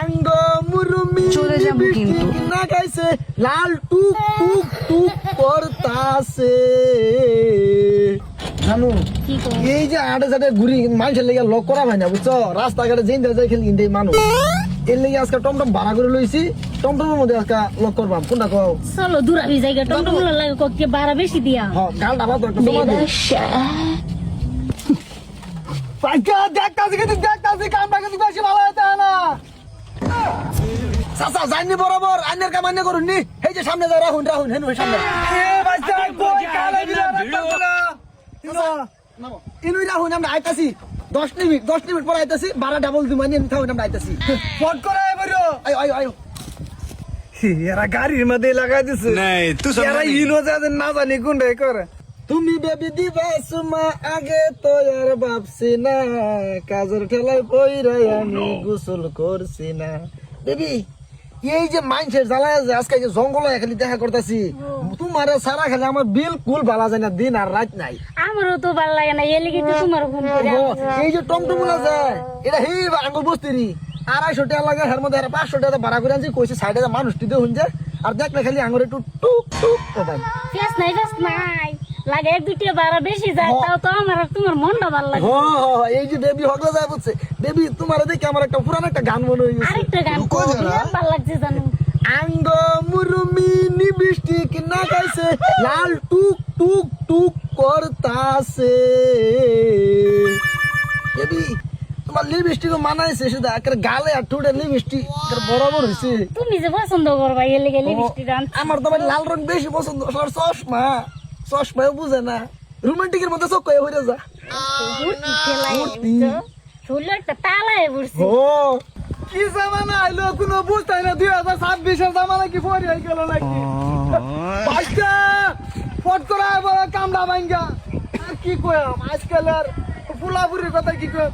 আঙ্গ মুরুমি চলে যাব কিন্তু। না গাইছে লাল টুক টুক টুক করতাছে। জানো এই যে আড়ে সাড়ে ঘুরি মানুষের লেগে লক করা হয় না বুঝছ? রাস্তাঘাটে যেন যায় খেলি কিন্তু মানুষ। এর লেগে আজকে টমটম ভাড়া করে লইছি টমটমের মধ্যে আজকে লক করবাম কোনটা কও? চলো দূরাবি জায়গা টমটম লাগে কে বাড়া বেশি দিয়া? হ্যাঁ গাল ডাবা তো দে। পাইকা দেখতাছি কিন্তু দেখতাছি কামটা কিন্তু বেশি ভালো হয় না। চাচা জানি বরাবর আইনের কাম আইনে করুন নি। এই যে সামনে যা রাহুন রাহুন হেন ওই সামনে। ইনুই রাহুন আমরা আইতাছি। দশ মিনিট দশ মিনিট পর আইতাছি বারা ডাবল দিমানি আমি থাকুন আমরা আইতাছি। ফট করে এবারও আয়ো আয়ো আয়ো। এরা গাড়ির মধ্যে লাগাই দিছে। নাই তুই এরা ইনো যাদের না জানি কোনটাই করে। তুমি বেবি দিবা সুমা আগে তো আর ভাবছি না। কাজের ঠেলায় পইরাই আমি গোসল করছি না। বেবি এই যে মাইন্ডসেট জ্বালায় যে আজকে যে জঙ্গল খালি দেখা করতেছি তোমার সারা খালি আমার বিলকুল ভালো যায় না দিন আর রাত নাই। আমারও তো ভালো লাগে না এলে কিন্তু তোমার ফোন এই যে টমটমুলা যায় এটা হি আঙ্গুল বস্তিরি। আড়াইশো টাকা লাগে এর মধ্যে পাঁচশো টাকা ভাড়া করে আনছি কইছে সাইডে মানুষটি দিয়ে হুঞ্জে আর দেখলে খালি আঙুর একটু টুক টুক ফেস নাই ফেস নাই। লাগে এক দুটি বাড়া বেশি যায় তাও তো আমার তোমার মনটা ভালো লাগে হ হ, এই যে বেবি হগলে যায় বলছে বেবি তোমার দেখে আমার একটা পুরান একটা গান মনে হয়ে আরেকটা গান ভালো লাগছে জানো। আঙ্গ মুরুমি নিবিষ্টি না গাইছে লাল টুক টুক টুক করতাছে। বেবি তোমার লিপস্টিক মানাইছে শুধু একের গালে আর ঠোঁটে লিপস্টিক বরাবর হয়েছে তুমি যে পছন্দ করবা গেলে বৃষ্টি গান আমার তো আবার লাল রং বেশি পছন্দ চশমা। চশমাও বুঝে না। রোমান্টিকের মধ্যে চোখ কয়ে হয়ে যা। কি জামানা আইলো? কোনো বুঝতাই না দুই হাজার ছাব্বিশের জামানা কি পরে গেল নাকি? ফট করে এবার কামড়া ভাঙ্গা। আর কি কয়াম আজকাল আর ফুলাপুরির কথা কি কয়াম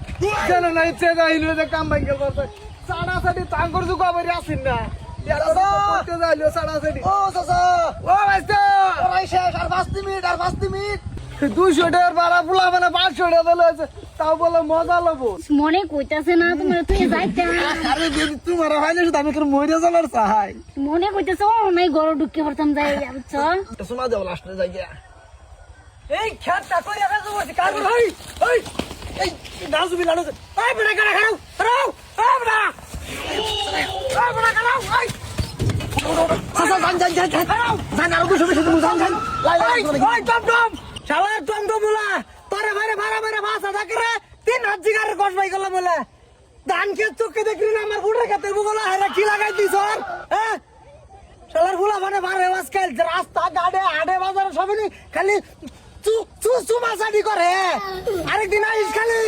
জানে না ইচ্ছে যাইলো যে কাম ভাঙ্গা করতে। সাড়া সাড়ি তাঙ্গর যুগ আবার আসেন না। ও চাচা ও ওরাই শেষ আর পাঁচ মিনিট আর পাঁচ মিনিট। দুশো টাকার ভাড়া ফুলা মানে পাঁচশো টাকা লয়েছে তাও বলে মজা লবো। মনে কইতাছে না তোমার তুই যাইতে না। আরে যদি তোমার হয় না শুধু আমি তোর মরে যাবার চাই। মনে কইতেছে ও নাই গরু ঢুকে পড়তাম যাই বুঝছ? এটা শোনা যাও লাস্টে যাই গিয়া। এই খেতটা করে ফেলতে বলছি কার ভাই এই নাজু বি এই বড় কাটা খাও খাও এই বড় এই বড় খাও এই। জান জান জান জান আর। বেশি ওই টম টম। টম টম বলা তোরে মারে মারা মারে ভাষা থাকে রে। তিন হাত জিগারের কষ পাই গেল বলে ধান খেত চোখে দেখলি না আমার বুড়ে খেতে বগলা হেরা কি লাগাই দিছ হ্যাঁ? শালার ফুলা মানে মারে আজকাল রাস্তা গাড়ে আড়ে বাজারে সবই খালি চু চু চু মাসাডি করে। আরেকদিন আইস খালি